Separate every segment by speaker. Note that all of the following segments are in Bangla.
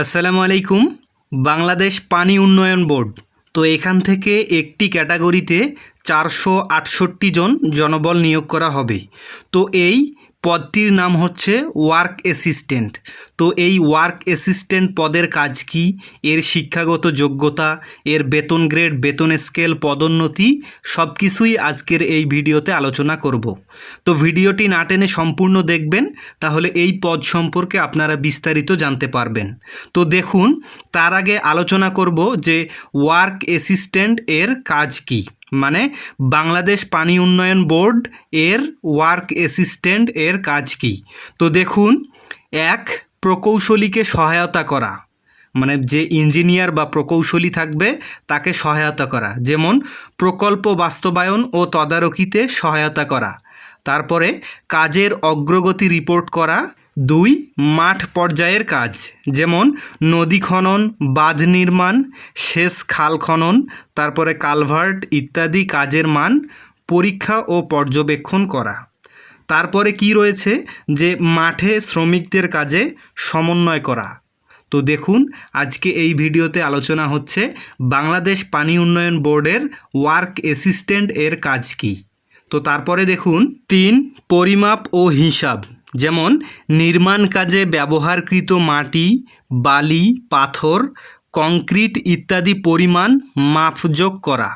Speaker 1: আসসালামু আলাইকুম, বাংলাদেশ পানি উন্নয়ন বোর্ড। তো এখান থেকে একটি ক্যাটাগরিতে চারশো আটষট্টি জন জনবল নিয়োগ করা হবে। তো এই পদটির নাম হচ্ছে ওয়ার্ক অ্যাসিস্ট্যান্ট। তো এই ওয়ার্ক অ্যাসিস্ট্যান্ট পদের কাজ কি? এর শিক্ষাগত যোগ্যতা, এর বেতন গ্রেড, বেতন স্কেল, পদোন্নতি সব কিছুই আজকের এই ভিডিওতে আলোচনা করব। তো ভিডিওটি না টেনে সম্পূর্ণ দেখবেন, তাহলে এই পদ সম্পর্কে আপনারা বিস্তারিত জানতে পারবেন। তো দেখুন, তার আগে আলোচনা করব যে ওয়ার্ক অ্যাসিস্ট্যান্ট এর কাজ কি। মানে বাংলাদেশ পানি উন্নয়ন বোর্ড এর ওয়ার্ক অ্যাসিস্ট্যান্ট এর কাজ কি? তো দেখুন, এক, প্রকৌশলীকে সহায়তা করা। মানে যে ইঞ্জিনিয়ার বা প্রকৌশলী থাকবে, তাকে সহায়তা করা। যেমন, প্রকল্প বাস্তবায়ন ও তদারকিতে সহায়তা করা। তারপরে, কাজের অগ্রগতি রিপোর্ট করা দুই মাঠ পর্যায়ের কাজ, যেমন নদী খনন, বাঁধ নির্মাণ, সেচ খাল খনন, তারপরে কালভার্ট ইত্যাদি কাজের মান, পরীক্ষা ও পর্যবেক্ষণ করা। তারপরে কি রয়েছে? যে মাঠে শ্রমিকদের কাজে সমন্বয় করা। তো দেখুন, আজকে এই ভিডিওতে আলোচনা হচ্ছে বাংলাদেশ পানি উন্নয়ন বোর্ডের ওয়ার্ক অ্যাসিস্ট্যান্ট এর কাজ কি। তো তারপরে দেখুন, তিন, পরিমাপ ও হিসাব। যেমন নির্মাণ কাজে ব্যবহারকৃত মাটি, বালি, পাথর, কংক্রিট ইত্যাদি পরিমাণ মাপযোগ করা।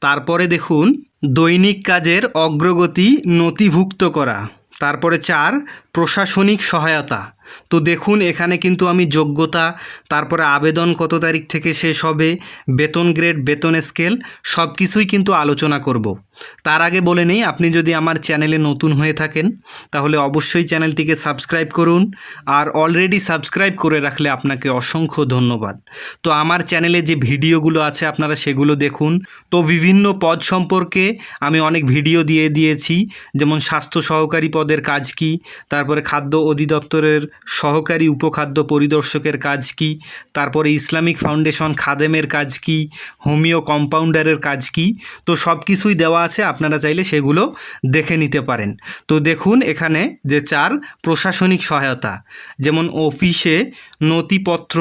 Speaker 1: তারপরে দেখুন, দৈনিক কাজের অগ্রগতি নথিভুক্ত করা। তারপরে চার, প্রশাসনিক সহায়তা। তো দেখুন, এখানে কিন্তু আমি যোগ্যতা, তারপরে আবেদন কত তারিখ থেকে শেষ হবে, বেতন গ্রেড, বেতন স্কেল সব কিছুই কিন্তু আলোচনা করব। তার আগে বলে নেই, আপনি যদি আমার চ্যানেলে নতুন হয়ে থাকেন, তাহলে অবশ্যই চ্যানেলটিকে সাবস্ক্রাইব করুন আর অলরেডি সাবস্ক্রাইব করে রাখলে আপনাকে অসংখ্য ধন্যবাদ। তো আমার চ্যানেলে যে ভিডিওগুলো আছে আপনারা সেগুলো দেখুন। তো বিভিন্ন পদ সম্পর্কে আমি অনেক ভিডিও দিয়ে দিয়েছি, যেমন স্বাস্থ্য সহকারী পদের কাজ কি, তারপরে খাদ্য অধিদপ্তরের সহকারী উপখাদ্য পরিদর্শকের কাজ কি, তারপরে ইসলামিক ফাউন্ডেশন খাদেমের কাজ কি, হোমিও কম্পাউন্ডারের কাজ কি, তো সব কিছুই দেওয়া আছে, আপনারা চাইলে সেগুলো দেখে নিতে পারেন। তো দেখুন এখানে যে চার প্রশাসনিক সহায়তা, যেমন অফিসে নথিপত্র,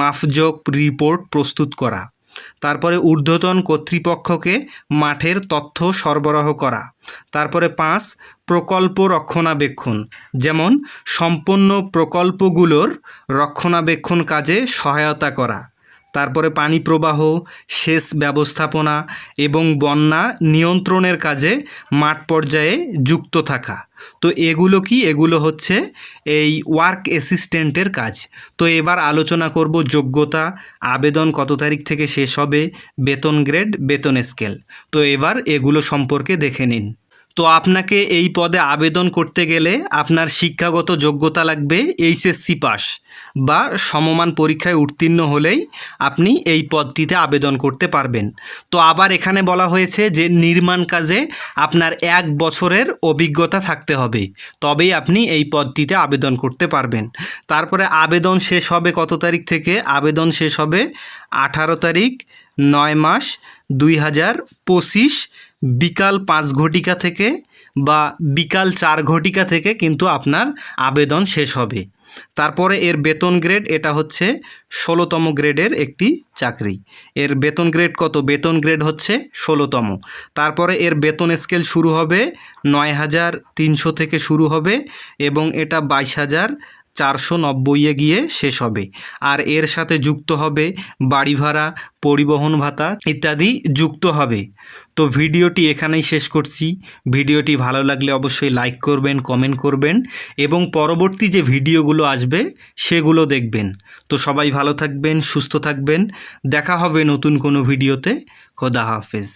Speaker 1: মাফজোক রিপোর্ট প্রস্তুত করা, তারপরে ঊর্ধ্বতন কর্তৃপক্ষকে মাঠের তথ্য সরবরাহ করা, তারপরে পাঁচ প্রকল্প রক্ষণাবেক্ষণ, যেমন সম্পন্ন প্রকল্পগুলোর রক্ষণাবেক্ষণ কাজে সহায়তা করা। তারপরে পানি প্রবাহ, সেচ ব্যবস্থাপনা এবং বন্যা নিয়ন্ত্রণের কাজে মাঠ পর্যায়ে যুক্ত থাকা। তো এগুলো কি? এগুলো হচ্ছে এই ওয়ার্ক অ্যাসিস্ট্যান্টের কাজ। তো এবার আলোচনা করব যোগ্যতা, আবেদন কত তারিখ থেকে শেষ হবে, বেতন গ্রেড, বেতন স্কেল। তো এবার এগুলো সম্পর্কে দেখে নিন। তো আপনাকে এই পদে আবেদন করতে গেলে আপনার শিক্ষাগত যোগ্যতা লাগবে এইচএসসি পাস বা সমমান পরীক্ষায় উত্তীর্ণ হলেই আপনি এই পদটিতে আবেদন করতে পারবেন। তো আবার এখানে বলা হয়েছে যে নির্মাণ কাজে আপনার এক বছরের অভিজ্ঞতা থাকতে হবে, তবেই আপনি এই পদটিতে আবেদন করতে পারবেন। তারপরে আবেদন শেষ হবে কত তারিখ থেকে? আবেদন শেষ হবে আঠারো তারিখ, নয় মাস, দুই হাজার পঁচিশ বিকাল পাঁচ ঘটিকা থেকে বা বিকাল চার ঘটিকা থেকে কিন্তু আপনার আবেদন শেষ হবে। তারপরে এর বেতন গ্রেড এটা হচ্ছে ষোলোতম গ্রেডের একটি চাকরি। এর বেতন গ্রেড কত? বেতন গ্রেড হচ্ছে ষোলোতম। তারপরে এর বেতন স্কেল শুরু হবে নয় হাজার তিনশো থেকে শুরু হবে এবং এটা বাইশ হাজার চারশো নব্বইয়ে গিয়ে শেষ হবে। আর এর সাথে যুক্ত হবে বাড়ি ভাড়া, পরিবহন ভাতা ইত্যাদি যুক্ত হবে। তো ভিডিওটি এখানেই শেষ করছি। ভিডিওটি ভালো লাগলে অবশ্যই লাইক করবেন, কমেন্ট করবেন এবং পরবর্তী যে ভিডিওগুলো আসবে সেগুলো দেখবেন। তো সবাই ভালো থাকবেন, সুস্থ থাকবেন। দেখা হবে নতুন কোনো ভিডিওতে। খোদা হাফেজ।